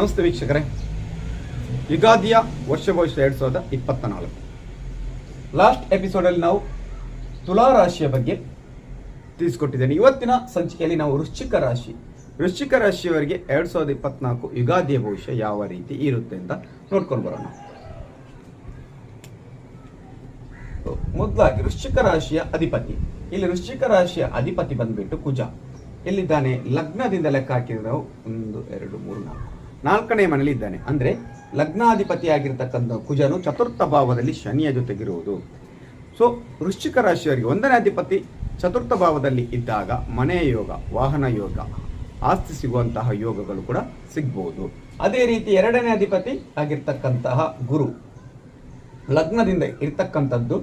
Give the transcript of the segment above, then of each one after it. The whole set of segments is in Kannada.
ನಮಸ್ತೆ ವೀಕ್ಷಕರೇ. ಯುಗಾದಿಯ ವರ್ಷ ಭವಿಷ್ಯ ಎರಡು ಸಾವಿರದ ಇಪ್ಪತ್ತ ನಾಲ್ಕು ಲಾಸ್ಟ್ ಎಪಿಸೋಡಲ್ಲಿ ನಾವು ತುಲಾ ರಾಶಿಯ ಬಗ್ಗೆ ತಿಳಿಸ್ಕೊಟ್ಟಿದ್ದೇನೆ. ಇವತ್ತಿನ ಸಂಚಿಕೆಯಲ್ಲಿ ನಾವು ವೃಶ್ಚಿಕ ರಾಶಿ. ವೃಶ್ಚಿಕ ರಾಶಿಯವರಿಗೆ ಎರಡು ಸಾವಿರದ ಇಪ್ಪತ್ನಾಲ್ಕು ಯುಗಾದಿಯ ಭವಿಷ್ಯ ಯಾವ ರೀತಿ ಇರುತ್ತೆ ಅಂತ ನೋಡ್ಕೊಂಡು ಬರೋಣ. ಮೊದಲಾಗಿ ವೃಶ್ಚಿಕ ರಾಶಿಯ ಅಧಿಪತಿ. ಇಲ್ಲಿ ವೃಶ್ಚಿಕ ರಾಶಿಯ ಅಧಿಪತಿ ಬಂದ್ಬಿಟ್ಟು ಕುಜ. ಎಲ್ಲಿದ್ದಾನೆ? ಲಗ್ನದಿಂದ ಲೆಕ್ಕ ಹಾಕಿದ್ರೆ ನಾವು ಒಂದು, ಎರಡು, ಮೂರು, ನಾಲ್ಕು. ನಾಲ್ಕನೇ ಮನೇಲಿ ಇದ್ದಾನೆ. ಅಂದರೆ ಲಗ್ನಾಧಿಪತಿ ಆಗಿರ್ತಕ್ಕಂಥ ಕುಜನು ಚತುರ್ಥ ಭಾವದಲ್ಲಿ ಶನಿಯ ಜೊತೆಗಿರುವುದು. ಸೊ ವೃಶ್ಚಿಕ ರಾಶಿಯವರಿಗೆ ಒಂದನೇ ಅಧಿಪತಿ ಚತುರ್ಥ ಭಾವದಲ್ಲಿ ಇದ್ದಾಗ ಮನೆಯ ಯೋಗ, ವಾಹನ ಯೋಗ, ಆಸ್ತಿ ಸಿಗುವಂತಹ ಯೋಗಗಳು ಕೂಡ ಸಿಗ್ಬೋದು. ಅದೇ ರೀತಿ ಎರಡನೇ ಅಧಿಪತಿ ಆಗಿರ್ತಕ್ಕಂತಹ ಗುರು. ಲಗ್ನದಿಂದ ಇರ್ತಕ್ಕಂಥದ್ದು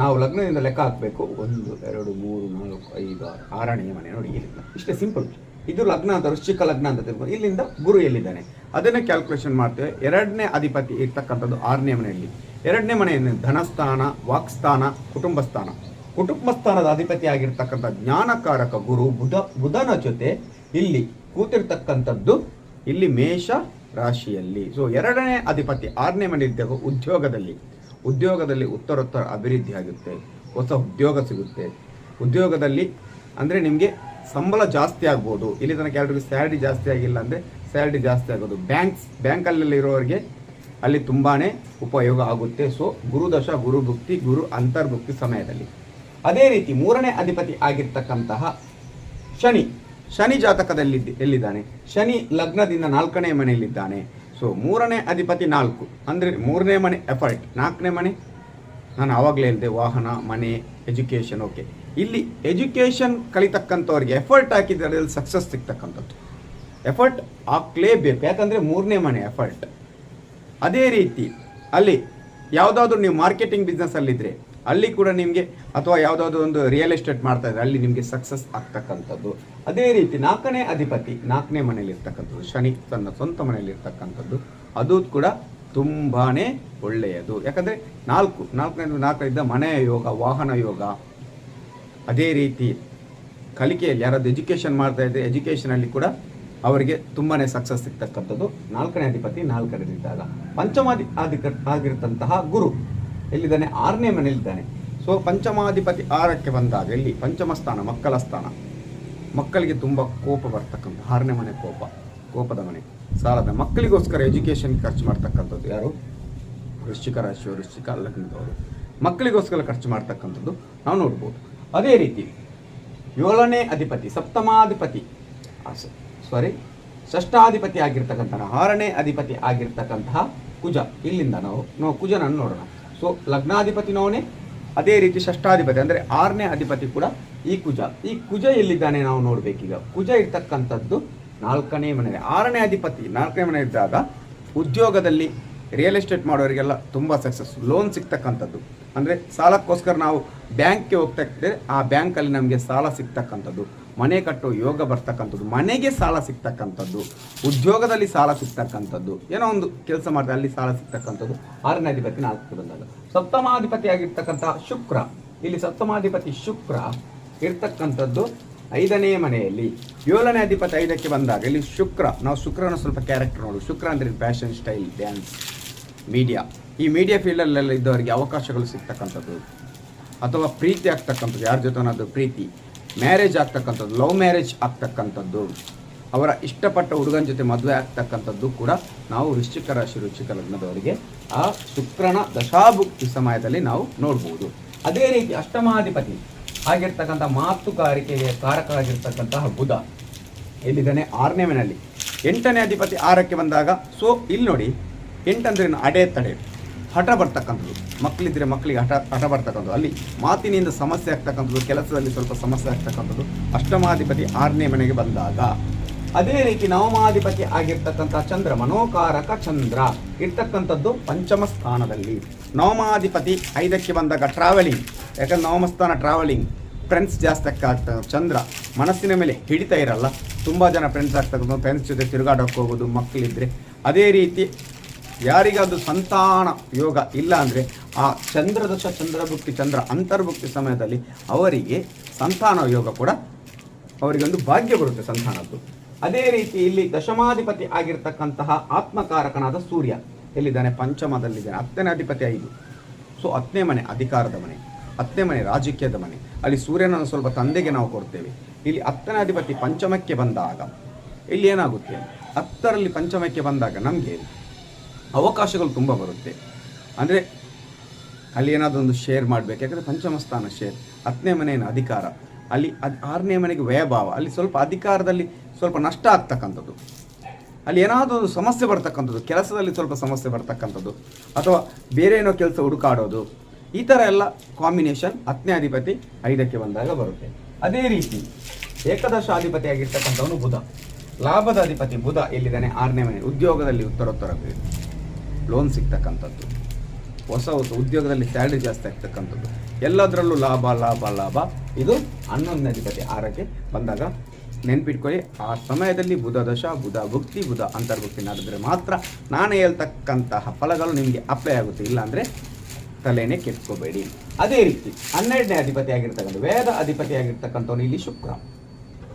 ನಾವು ಲಗ್ನದಿಂದ ಲೆಕ್ಕ ಹಾಕಬೇಕು. ಒಂದು, ಎರಡು, ಮೂರು, ನಾಲ್ಕು, ಐದು, ಆರು ಆರನೇ ಮನೆ ನೋಡಿ ಇಲ್ಲಿಂದ ಇಷ್ಟೇ ಸಿಂಪಲ್ ಇದು ಲಗ್ನ ಅಂತ, ವೃಶ್ಚಿಕ ಲಗ್ನ ಅಂತ ತಿಳ್ಕೊಂಡು ಇಲ್ಲಿಂದ ಗುರು ಎಲ್ಲಿದ್ದಾನೆ? ಅದನ್ನೇ ಕ್ಯಾಲ್ಕುಲೇಷನ್ ಮಾಡ್ತೇವೆ. ಎರಡನೇ ಅಧಿಪತಿ ಇರ್ತಕ್ಕಂಥದ್ದು ಆರನೇ ಮನೆಯಲ್ಲಿ. ಎರಡನೇ ಮನೆಯನ್ನು ಧನಸ್ಥಾನ, ವಾಕ್ಸ್ಥಾನ ಕುಟುಂಬ ಸ್ಥಾನ ಕುಟುಂಬ ಸ್ಥಾನದ ಅಧಿಪತಿ ಆಗಿರ್ತಕ್ಕಂಥ ಜ್ಞಾನಕಾರಕ ಗುರು ಬುಧ, ಬುಧನ ಜೊತೆ ಇಲ್ಲಿ ಕೂತಿರ್ತಕ್ಕಂಥದ್ದು ಇಲ್ಲಿ ಮೇಷ ರಾಶಿಯಲ್ಲಿ. ಸೊ ಎರಡನೇ ಅಧಿಪತಿ ಆರನೇ ಮನೆ ಇದ್ದಾಗ ಉದ್ಯೋಗದಲ್ಲಿ. ಉದ್ಯೋಗದಲ್ಲಿ ಉತ್ತರೋತ್ತರ ಅಭಿವೃದ್ಧಿ ಆಗುತ್ತೆ ಹೊಸ ಉದ್ಯೋಗ ಸಿಗುತ್ತೆ. ಉದ್ಯೋಗದಲ್ಲಿ ಅಂದರೆ ನಿಮಗೆ ಸಂಬಳ ಜಾಸ್ತಿ ಆಗ್ಬೋದು. ಇಲ್ಲಿ ತನಕ ಎಲ್ರಿಗೂ ಸ್ಯಾಲ್ರಿ ಜಾಸ್ತಿ ಆಗಿಲ್ಲ ಅಂದರೆ ಸ್ಯಾಲ್ರಿ ಜಾಸ್ತಿ ಆಗೋದು. ಬ್ಯಾಂಕ್ಸ್ ಬ್ಯಾಂಕಲ್ಲಿರೋರಿಗೆ ಅಲ್ಲಿ ತುಂಬಾ ಉಪಯೋಗ ಆಗುತ್ತೆ. ಸೊ ಗುರುದಶ ಗುರು ಭುಕ್ತಿ, ಗುರು ಅಂತರ್ಭುಕ್ತಿ ಸಮಯದಲ್ಲಿ. ಅದೇ ರೀತಿ ಮೂರನೇ ಅಧಿಪತಿ ಆಗಿರ್ತಕ್ಕಂತಹ ಶನಿ. ಶನಿ ಜಾತಕದಲ್ಲಿ ಎಲ್ಲಿದ್ದಾನೆ? ಶನಿ ಲಗ್ನದಿಂದ ನಾಲ್ಕನೇ ಮನೆಯಲ್ಲಿದ್ದಾನೆ. ಸೊ ಮೂರನೇ ಅಧಿಪತಿ ನಾಲ್ಕು. ಅಂದರೆ ಮೂರನೇ ಮನೆ ಎಫರ್ಟ್ ನಾಲ್ಕನೇ ಮನೆ ನಾನು ಆವಾಗಲೇ ಹೇಳಿದೆ, ವಾಹನ, ಮನೆ ಎಜುಕೇಷನ್ ಓಕೆ ಇಲ್ಲಿ ಎಜುಕೇಷನ್ ಕಲಿತಕ್ಕಂಥವ್ರಿಗೆ ಎಫರ್ಟ್ ಹಾಕಿದ್ರೆ ಅದರಲ್ಲಿ ಸಕ್ಸಸ್ ಸಿಗ್ತಕ್ಕಂಥದ್ದು. ಎಫರ್ಟ್ ಹಾಕ್ಲೇಬೇಕು, ಯಾಕಂದರೆ ಮೂರನೇ ಮನೆ ಎಫರ್ಟ್ ಅದೇ ರೀತಿ ಅಲ್ಲಿ ಯಾವುದಾದ್ರೂ ನೀವು ಮಾರ್ಕೆಟಿಂಗ್ ಬಿಸ್ನೆಸ್ಸಲ್ಲಿದ್ದರೆ ಅಲ್ಲಿ ಕೂಡ ನಿಮಗೆ ಅಥವಾ ಯಾವುದಾದ್ರೂ ಒಂದು ರಿಯಲ್ ಎಸ್ಟೇಟ್ ಮಾಡ್ತಾ ಇದ್ರೆ, ಅಲ್ಲಿ ನಿಮಗೆ ಸಕ್ಸಸ್ ಆಗ್ತಕ್ಕಂಥದ್ದು. ಅದೇ ರೀತಿ ನಾಲ್ಕನೇ ಅಧಿಪತಿ ನಾಲ್ಕನೇ ಮನೆಯಲ್ಲಿ ಇರ್ತಕ್ಕಂಥದ್ದು ಶನಿ ತನ್ನ ಸ್ವಂತ ಮನೆಯಲ್ಲಿ ಇರ್ತಕ್ಕಂಥದ್ದು ಅದು ಕೂಡ ತುಂಬಾನೇ ಒಳ್ಳೆಯದು. ಯಾಕಂದರೆ ನಾಲ್ಕು, ನಾಲ್ಕನೇ, ನಾಲ್ಕರಿಂದ ಮನೆಯ ಯೋಗ, ವಾಹನ ಯೋಗ, ಅದೇ ರೀತಿ ಕಲಿಕೆಯಲ್ಲಿ ಯಾರಾದರೂ ಎಜುಕೇಷನ್ ಮಾಡ್ತಾ ಇದ್ದರೆ ಎಜುಕೇಷನಲ್ಲಿ ಕೂಡ ಅವರಿಗೆ ತುಂಬಾ ಸಕ್ಸಸ್ ಸಿಗ್ತಕ್ಕಂಥದ್ದು. ನಾಲ್ಕನೇ ಅಧಿಪತಿ ನಾಲ್ಕನೇದಿದ್ದಾಗ ಪಂಚಮಾಧಿ ಅಧಿಕ ಆಗಿರ್ತಂತಹ ಗುರು ಎಲ್ಲಿದ್ದಾನೆ? ಆರನೇ ಮನೆಯಲ್ಲಿದ್ದಾನೆ. ಸೊ ಪಂಚಮಾಧಿಪತಿ ಆರಕ್ಕೆ ಬಂದಾಗ ಇಲ್ಲಿ ಪಂಚಮ ಸ್ಥಾನ, ಮಕ್ಕಳ ಸ್ಥಾನ. ಮಕ್ಕಳಿಗೆ ತುಂಬ ಕೋಪ ಬರ್ತಕ್ಕಂಥ, ಆರನೇ ಮನೆ ಕೋಪ, ಕೋಪದ ಮನೆ. ಸಾಲದ ಮಕ್ಕಳಿಗೋಸ್ಕರ ಎಜುಕೇಷನ್ ಖರ್ಚು ಮಾಡ್ತಕ್ಕಂಥದ್ದು ಯಾರು? ವೃಶ್ಚಿಕ ರಾಶಿಯವರು, ವೃಶ್ಚಿಕ ಲಗ್ನದವರು. ಮಕ್ಕಳಿಗೋಸ್ಕರ ಖರ್ಚು ಮಾಡ್ತಕ್ಕಂಥದ್ದು ನಾವು ನೋಡ್ಬೋದು. ಅದೇ ರೀತಿ ಏಳನೇ ಅಧಿಪತಿ, ಸಪ್ತಮಾಧಿಪತಿ ಸಾರಿ ಷಷ್ಠಾಧಿಪತಿ ಆಗಿರ್ತಕ್ಕಂಥ ಆರನೇ ಅಧಿಪತಿ ಆಗಿರ್ತಕ್ಕಂತಹ ಕುಜ. ಇಲ್ಲಿಂದ ನಾವು ನಾವು ಕುಜನನ್ನು ನೋಡೋಣ. ಸೊ ಲಗ್ನಾಧಿಪತಿನವನೇ ಅದೇ ರೀತಿ ಷಷ್ಠಾಧಿಪತಿ, ಅಂದರೆ ಆರನೇ ಅಧಿಪತಿ ಕೂಡ ಈ ಕುಜ. ಈ ಕುಜ ಎಲ್ಲಿದ್ದಾನೆ ನಾವು ನೋಡಬೇಕೀಗ. ಕುಜ ಇರ್ತಕ್ಕಂಥದ್ದು ನಾಲ್ಕನೇ ಮನೆ ಆರನೇ ಅಧಿಪತಿ, ನಾಲ್ಕನೇ ಮನೆ ಇದ್ದಾಗ ಉದ್ಯೋಗದಲ್ಲಿ ರಿಯಲ್ ಎಸ್ಟೇಟ್ ಮಾಡೋರಿಗೆಲ್ಲ ತುಂಬ ಸಕ್ಸಸ್ ಲೋನ್ ಸಿಗ್ತಕ್ಕಂಥದ್ದು. ಅಂದರೆ ಸಾಲಕ್ಕೋಸ್ಕರ ನಾವು ಬ್ಯಾಂಕ್ಗೆ ಹೋಗ್ತಾ ಇದ್ದರೆ ಆ ಬ್ಯಾಂಕಲ್ಲಿ ನಮಗೆ ಸಾಲ ಸಿಗ್ತಕ್ಕಂಥದ್ದು. ಮನೆ ಕಟ್ಟೋ ಯೋಗ ಬರ್ತಕ್ಕಂಥದ್ದು. ಮನೆಗೆ ಸಾಲ ಸಿಗ್ತಕ್ಕಂಥದ್ದು. ಉದ್ಯೋಗದಲ್ಲಿ ಸಾಲ ಸಿಗ್ತಕ್ಕಂಥದ್ದು. ಏನೋ ಒಂದು ಕೆಲಸ ಮಾಡಿದ್ರೆ ಅಲ್ಲಿ ಸಾಲ ಸಿಗ್ತಕ್ಕಂಥದ್ದು. ಆರನೇ ಅಧಿಪತಿ ನಾಲ್ಕು ಬಂದಾಗ. ಸಪ್ತಮಾಧಿಪತಿ ಆಗಿರ್ತಕ್ಕಂಥ ಶುಕ್ರ. ಇಲ್ಲಿ ಸಪ್ತಮಾಧಿಪತಿ ಶುಕ್ರ ಇರ್ತಕ್ಕಂಥದ್ದು ಐದನೇ ಮನೆಯಲ್ಲಿ ಏಳನೇ ಅಧಿಪತಿ ಐದಕ್ಕೆ ಬಂದಾಗ ಇಲ್ಲಿ ಶುಕ್ರ, ನಾವು ಶುಕ್ರನ ಸ್ವಲ್ಪ ಕ್ಯಾರೆಕ್ಟರ್ ನೋಡು ಶುಕ್ರ ಅಂದರೆ ಫ್ಯಾಷನ್ ಸ್ಟೈಲ್ ಡ್ಯಾನ್ಸ್ ಮೀಡಿಯಾ ಈ ಮೀಡಿಯಾ ಫೀಲ್ಡಲ್ಲೆಲ್ಲ ಇದ್ದವರಿಗೆ ಅವಕಾಶಗಳು ಸಿಗ್ತಕ್ಕಂಥದ್ದು. ಅಥವಾ ಪ್ರೀತಿ ಆಗ್ತಕ್ಕಂಥದ್ದು. ಯಾರ ಜೊತೆನಾದ್ರು ಪ್ರೀತಿ. ಮ್ಯಾರೇಜ್ ಆಗ್ತಕ್ಕಂಥದ್ದು. ಲವ್ ಮ್ಯಾರೇಜ್ ಆಗ್ತಕ್ಕಂಥದ್ದು. ಅವರ ಇಷ್ಟಪಟ್ಟ ಹುಡುಗನ ಜೊತೆ ಮದುವೆ ಆಗ್ತಕ್ಕಂಥದ್ದು ಕೂಡ ನಾವು ವೃಶ್ಚಿಕ ರಾಶಿ, ವೃಶ್ಚಿಕ ಲಗ್ನದವರಿಗೆ ಆ ಶುಕ್ರನ ದಶಾಭುಕ್ತಿ ಸಮಯದಲ್ಲಿ ನಾವು ನೋಡ್ಬೋದು. ಅದೇ ರೀತಿ ಅಷ್ಟಮಾಧಿಪತಿ. ಆಗಿರ್ತಕ್ಕಂಥ ಮಾತುಗಾರಿಕೆಗೆ ಕಾರಕರಾಗಿರ್ತಕ್ಕಂತಹ ಬುಧ ಎಲ್ಲಿದ್ದಾನೆ ಆರನೇ ಮನೆಯಲ್ಲಿ. ಎಂಟನೇ ಅಧಿಪತಿ ಆರಕ್ಕೆ ಬಂದಾಗ, ಸೊ, ಇಲ್ಲಿ ನೋಡಿ, ಎಂಟಂದ್ರೆ ಅಡೆ ತಡೆ. ಹಠ ಬರ್ತಕ್ಕಂಥದ್ದು. ಮಕ್ಕಳಿದ್ದರೆ ಮಕ್ಕಳಿಗೆ ಹಠ ಹಠ ಬರ್ತಕ್ಕಂಥದ್ದು. ಅಲ್ಲಿ ಮಾತಿನಿಂದ ಸಮಸ್ಯೆ ಆಗ್ತಕ್ಕಂಥದ್ದು, ಕೆಲಸದಲ್ಲಿ ಸ್ವಲ್ಪ ಸಮಸ್ಯೆ ಆಗ್ತಕ್ಕಂಥದ್ದು. ಅಷ್ಟಮಾಧಿಪತಿ ಆರನೇ ಮನೆಗೆ ಬಂದಾಗ, ಅದೇ ರೀತಿ ನವಮಾಧಿಪತಿ ಆಗಿರ್ತಕ್ಕಂಥ ಚಂದ್ರ, ಮನೋಕಾರಕ ಚಂದ್ರ ಇರ್ತಕ್ಕಂಥದ್ದು ಪಂಚಮ ಸ್ಥಾನದಲ್ಲಿ. ನವಮಾಧಿಪತಿ ಐದಕ್ಕೆ ಬಂದಾಗ ಟ್ರಾವೆಲಿಂಗ್ ಯಾಕಂದ್ರೆ ನವಮಸ್ಥಾನ ಟ್ರಾವೆಲಿಂಗ್ ಫ್ರೆಂಡ್ಸ್ ಜಾಸ್ತಿ ಆಗ್ತಾ ಚಂದ್ರ ಮನಸ್ಸಿನ ಮೇಲೆ ಹಿಡಿತಾ ಇರಲ್ಲ. ತುಂಬ ಜನ ಫ್ರೆಂಡ್ಸ್ ಆಗ್ತಕ್ಕಂಥ ಫ್ರೆಂಡ್ಸ್ ಜೊತೆ ತಿರುಗಾಡೋಕೆ ಹೋಗೋದು ಮಕ್ಕಳಿದ್ರೆ ಅದೇ ರೀತಿ ಯಾರಿಗಾದ್ರು ಸಂತಾನ ಯೋಗ ಇಲ್ಲ ಅಂದರೆ ಆ ಚಂದ್ರದಶ ಚಂದ್ರಭುಕ್ತಿ, ಚಂದ್ರ ಅಂತರ್ಭುಕ್ತಿ ಸಮಯದಲ್ಲಿ ಅವರಿಗೆ ಸಂತಾನ ಯೋಗ ಕೂಡ ಅವರಿಗೆ ಒಂದು ಭಾಗ್ಯ ಬರುತ್ತೆ ಸಂತಾನದ್ದು. ಅದೇ ರೀತಿ ಇಲ್ಲಿ ದಶಮಾಧಿಪತಿ ಆಗಿರ್ತಕ್ಕಂತಹ ಆತ್ಮಕಾರಕನಾದ ಸೂರ್ಯ ಎಲ್ಲಿದ್ದಾನೆ? ಪಂಚಮದಲ್ಲಿದ್ದಾನೆ. ಹತ್ತನೇ ಅಧಿಪತಿ ಐದು. ಸೊ, ಹತ್ತನೇ ಮನೆ, ಅಧಿಕಾರದ ಮನೆ. ಹತ್ತನೇ ಮನೆ, ರಾಜಕೀಯದ ಮನೆ. ಅಲ್ಲಿ ಸೂರ್ಯನನ್ನು ಸ್ವಲ್ಪ ತಂದೆಗೆ ನಾವು ಕೊಡ್ತೇವೆ. ಇಲ್ಲಿ ಹತ್ತನೇ ಅಧಿಪತಿ ಪಂಚಮಕ್ಕೆ ಬಂದಾಗ, ಇಲ್ಲಿ ಏನಾಗುತ್ತೆ? ಹತ್ತರಲ್ಲಿ ಪಂಚಮಕ್ಕೆ ಬಂದಾಗ ನಮಗೆ ಅವಕಾಶಗಳು ತುಂಬ ಬರುತ್ತೆ. ಅಂದರೆ ಅಲ್ಲಿ ಏನಾದರೂ ಒಂದು ಶೇರ್ ಮಾಡಬೇಕು. ಯಾಕಂದರೆ ಪಂಚಮ ಸ್ಥಾನ ಶೇರ್ ಹತ್ತನೇ ಮನೆಯನ್ನು ಅಧಿಕಾರ. ಅಲ್ಲಿ ಅದು ಆರನೇ ಮನೆಗೆ ವ್ಯಯಭಾವ ಅಲ್ಲಿ ಸ್ವಲ್ಪ ಅಧಿಕಾರದಲ್ಲಿ ಸ್ವಲ್ಪ ನಷ್ಟ ಆಗ್ತಕ್ಕಂಥದ್ದು. ಅಲ್ಲಿ ಏನಾದರೂ ಒಂದು ಸಮಸ್ಯೆ ಬರ್ತಕ್ಕಂಥದ್ದು. ಕೆಲಸದಲ್ಲಿ ಸ್ವಲ್ಪ ಸಮಸ್ಯೆ ಬರ್ತಕ್ಕಂಥದ್ದು. ಅಥವಾ ಬೇರೆ ಏನೋ ಕೆಲಸ ಹುಡುಕಾಡೋದು. ಈ ಥರ ಎಲ್ಲ ಕಾಂಬಿನೇಷನ್ ಹತ್ತನೇ ಅಧಿಪತಿ ಐದಕ್ಕೆ ಬಂದಾಗ ಬರುತ್ತೆ. ಅದೇ ರೀತಿ ಏಕದಶಾಧಿಪತಿ ಆಗಿರ್ತಕ್ಕಂಥವನು ಬುಧ. ಲಾಭದ ಅಧಿಪತಿ ಬುಧ ಎಲ್ಲಿದ್ದಾನೆ? ಆರನೇ ಮನೆ. ಉದ್ಯೋಗದಲ್ಲಿ ಉತ್ತರೋತ್ತರ ಲೋನ್ ಸಿಗ್ತಕ್ಕಂಥದ್ದು. ಹೊಸ ಹೊಸ ಉದ್ಯೋಗದಲ್ಲಿ ಸ್ಯಾಲ್ರಿ ಜಾಸ್ತಿ ಆಗ್ತಕ್ಕಂಥದ್ದು. ಎಲ್ಲದರಲ್ಲೂ ಲಾಭ ಲಾಭ ಲಾಭ. ಇದು ಹನ್ನೊಂದನೇ ಅಧಿಪತಿ ಆರಕ್ಕೆ ಬಂದಾಗ ನೆನ್ಪಿಟ್ಕೊಳ್ಳಿ, ಆ ಸಮಯದಲ್ಲಿ ಬುಧ ದಶ, ಬುಧ ಭುಕ್ತಿ, ಬುಧ ಅಂತರ್ಭುಕ್ತಿ ನಡೆದ್ರೆ ಮಾತ್ರ ನಾನು ಹೇಳ್ತಕ್ಕಂತಹ ಫಲಗಳು ನಿಮಗೆ ಅಪ್ಲೈ ಆಗುತ್ತೆ. ಇಲ್ಲಾಂದರೆ ತಲೆನೇ ಕೆತ್ಕೋಬೇಡಿ ಅದೇ ರೀತಿ ಹನ್ನೆರಡನೇ ಅಧಿಪತಿ ಆಗಿರ್ತಕ್ಕಂಥ, ವೇದ ಅಧಿಪತಿ ಆಗಿರ್ತಕ್ಕಂಥವನು ಇಲ್ಲಿ ಶುಕ್ರ.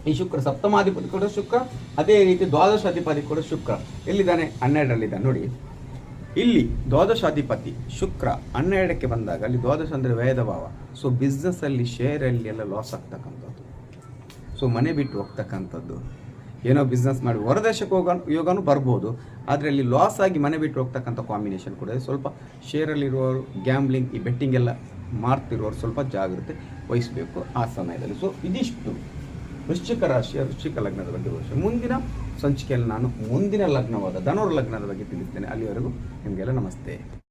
ಈ ಶುಕ್ರ ಸಪ್ತಮಾಧಿಪತಿ ಕೂಡ ಶುಕ್ರ, ಅದೇ ರೀತಿ ದ್ವಾದಶ ಅಧಿಪತಿ ಕೂಡ ಶುಕ್ರ. ಎಲ್ಲಿದ್ದಾನೆ? ಹನ್ನೆರಡರಲ್ಲಿದ್ದಾನೆ. ನೋಡಿ, ಇಲ್ಲಿ ದ್ವಾದಶಾಧಿಪತಿ ಶುಕ್ರ ಹನ್ನೆರಡಕ್ಕೆ ಬಂದಾಗ, ಅಲ್ಲಿ ದ್ವಾದಶ ಅಂದರೆ ವೇದಭಾವ ಸೊ ಬಿಸ್ನೆಸ್ಸಲ್ಲಿ ಶೇರಲ್ಲಿ ಎಲ್ಲ ಲಾಸ್ ಆಗ್ತಕ್ಕಂಥದ್ದು. ಸೊ ಮನೆ ಬಿಟ್ಟು ಹೋಗ್ತಕ್ಕಂಥದ್ದು. ಏನೋ ಬಿಸ್ನೆಸ್ ಮಾಡಿ ಹೊರದೇಶಕ್ಕೆ ಹೋಗೋ ಯೋಗನೂ ಬರ್ಬೋದು. ಆದರೆ ಅಲ್ಲಿ ಲಾಸ್ ಆಗಿ ಮನೆ ಬಿಟ್ಟು ಹೋಗ್ತಕ್ಕಂಥ ಕಾಂಬಿನೇಷನ್ ಕೂಡ ಇದೆ. ಸ್ವಲ್ಪ ಶೇರಲ್ಲಿರುವವರು ಗ್ಯಾಮ್ಲಿಂಗ್ ಈ ಬೆಟ್ಟಿಂಗ್ ಎಲ್ಲ ಮಾಡ್ತಿರೋರು ಸ್ವಲ್ಪ ಜಾಗ್ರತೆ ವಹಿಸಬೇಕು ಆ ಸಮಯದಲ್ಲಿ. ಸೊ ಇದಿಷ್ಟು. ವೃಶ್ಚಿಕ ರಾಶಿಯ ವೃಶ್ಚಿಕ ಲಗ್ನದ ಬಗ್ಗೆ ವಿಷಯ ಮುಂದಿನ ಸಂಚಿಕೆಯಲ್ಲಿ ನಾನು ಮುಂದಿನ ಲಗ್ನವಾದ ಧನುರ್ ಲಗ್ನದ ಬಗ್ಗೆ ತಿಳಿಸ್ತೇನೆ. ಅಲ್ಲಿವರೆಗೂ ನಿಮಗೆಲ್ಲ ನಮಸ್ತೆ.